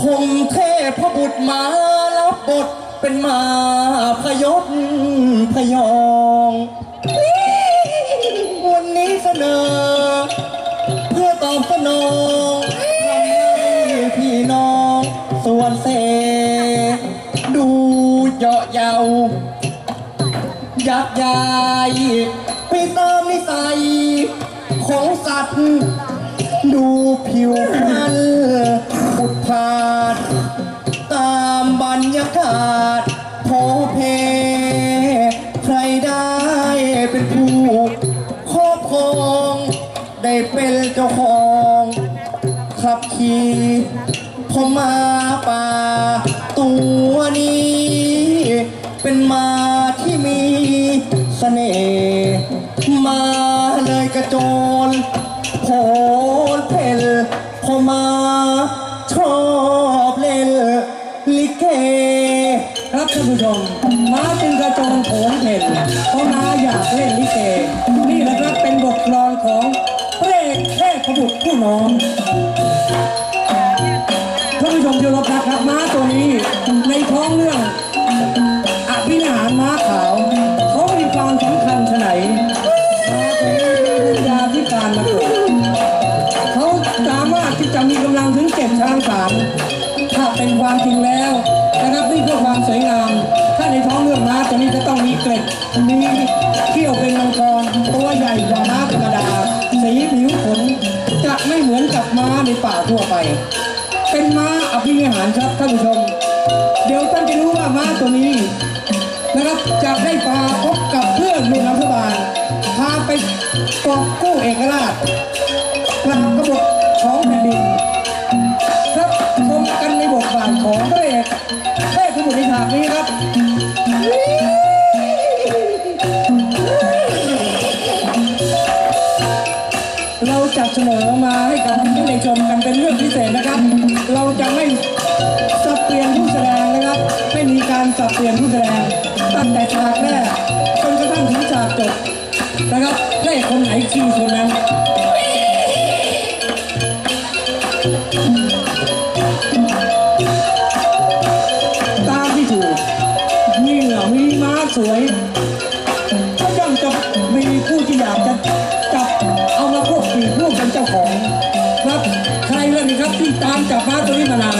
ผมเทพบุตรมารับบทเป็นมาพยศพยอง วันนี้เสนอ เพื่อตอบสนองทำให้พี่น้องส่วนเสดูเหยาะเยายักยายไปตามนิสัยของสัตว์ ดูผิวพรรณอุดผาด ตามบรรยากาศโพเพ ใครได้เป็นผู้ครอบครอง ได้เป็นเจ้าของขับขี่พอมาป่าตัวนี้ เป็นมาที่มีเสน่ห์มาเลยกระโจน ชอบเล่นลิเก ครับท่านผู้ชมมาจึงกระจนโผงเห็นเพราะม้าอยากเล่นลิเก นี่แหละครับเป็นบทกลอนของเพระเอกเทพบุตรผู้น้องท่านผู้ชมที่เคารพนะครับม้าตัวนี้ในท้องเรื่อง จะมีกำลังถึงเจ็ดช้างสามถ้าเป็นความจริงแล้วนะครับนี่เพื่อความสวยงาม ถ้าในท้องเรื่องม้าตัวนี้จะต้องมีเกล็ดมีเขี้ยวเป็นมังกรตัวใหญ่กว่าม้าธรรมดาสีผิวขนจะไม่เหมือนกับม้าในป่าทั่วไป เป็นม้าอภินิหารครับท่านผู้ชม เดี๋ยวท่านจะรู้ว่าม้าตัวนี้นะครับจะได้พาพบกับเพื่อนลุงรัฐบาลพาไปกอบกู้เอกราชกลับกบฏ ของแผ่นดินครับชมกันในบทบาทของพระเอกเทพบุตรในฉากนี้ครับเราจัดเสนอมาให้กับท่านได้ชมกันเป็นเรื่องพิเศษนะครับ เราจะไม่สับเปลี่ยนผู้แสดงนะครับ ไม่มีการสับเปลี่ยนผู้แสดงตั้งแต่ฉากแรกจนกระทั่งถึงฉากจบนะครับให้คนไหนคิวคนนั้น ตามที่ถูกมีเหงื่อมีม้าสวยก็ย่อมจะมีผู้ที่อยากจะจับเอามาควบขี่ร่วมเป็นเจ้าของ ครับ ใครเรื่องนี้ครับที่ตามจับม้าตัวนี้มานาน